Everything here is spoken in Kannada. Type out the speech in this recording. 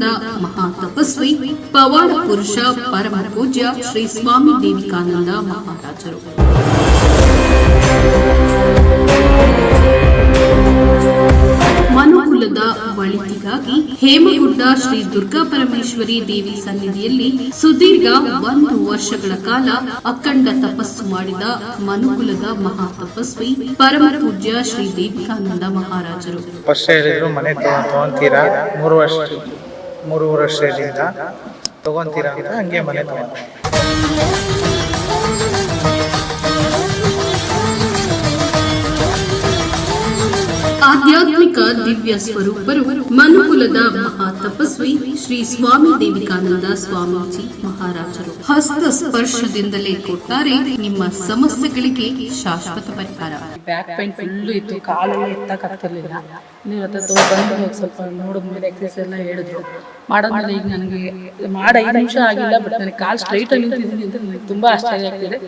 ಮಹಾ ತಪಸ್ವಿ, ಪವಾಡ ಪುರುಷ, ಪರಮ ಪೂಜ್ಯ ಶ್ರೀ ಸ್ವಾಮಿ ದೇವಿಕಾನಂದ ಮಹಾರಾಜರು. ಮನುಕುಲದ ಒಳಿತಿಗಾಗಿ ಹೇಮಗುಡ್ಡ ಶ್ರೀ ದುರ್ಗಾ ಪರಮೇಶ್ವರಿ ದೇವಿ ಸನ್ನಿಧಿಯಲ್ಲಿ ಸುದೀರ್ಘ ಒಂದು ವರ್ಷಗಳ ಕಾಲ ಅಖಂಡ ತಪಸ್ಸು ಮಾಡಿದ ಮನುಕುಲದ ಮಹಾ ತಪಸ್ವಿ, ಪರಮ ಪೂಜ್ಯ ಶ್ರೀ ದೇವಿಕಾನಂದ ಮಹಾರಾಜರು. ಮನೆ ಮೂರು ವರ್ಷ. ಮೂರು ವರ್ಷದಿಂದ ತಗೊಂತೀರಾ ಅಂತ ಹಂಗೆ ಮನೆ ತಗೊಂಡು. ಆಧ್ಯಾತ್ಮಿಕ ದಿವ್ಯ ಸ್ವರೂಪರು, ಮನುಕುಲದ ಮಹಾ ತಪಸ್ವಿ ಶ್ರೀ ಸ್ವಾಮಿ ದೇವಿಕಾನಂದ ಸ್ವಾಮೀಜಿ ಮಹಾರಾಜರು. ಹಸ್ತ ಸ್ಪರ್ಶದಿಂದಲೇ ಕೊಟ್ಟಾರೆ ನಿಮ್ಮ ಸಮಸ್ಯೆಗಳಿಗೆ ಶಾಶ್ವತ ಪರಿಹಾರ. ಬ್ಯಾಕ್ ಪೈನ್ ಫುಲ್ ಇತ್ತು, ಕಾಲೆಲ್ಲ ಎತ್ತಕ್ಕಾಗ್ತಿರ್ಲಿಲ್ಲ ನೀವು ಹತ್ರ ಬಂದು ಹೋಗಿ ಸ್ವಲ್ಪ ನೋಡಿದ್ಮೇಲೆ ಎಕ್ಸಸೈಸ್ ಎಲ್ಲ ಹೇಳಿದ್ರು. ಮಾಡಾದ್ಮೇಲೆ ಈಗ ನನಗೆ ಮಾಡ ಐದು ನಿಮಿಷ ಆಗಿಲ್ಲ ಬಟ್ ನನಗೆ ಕಾಲು ಸ್ಟ್ರೈಟ್ ಆಗಿ ನಿಂತಿದ್ದೀನಿ ಅಂತ ನನಗೆ ತುಂಬಾ ಆಶ್ಚರ್ಯ ಆಗ್ತಿದೆ.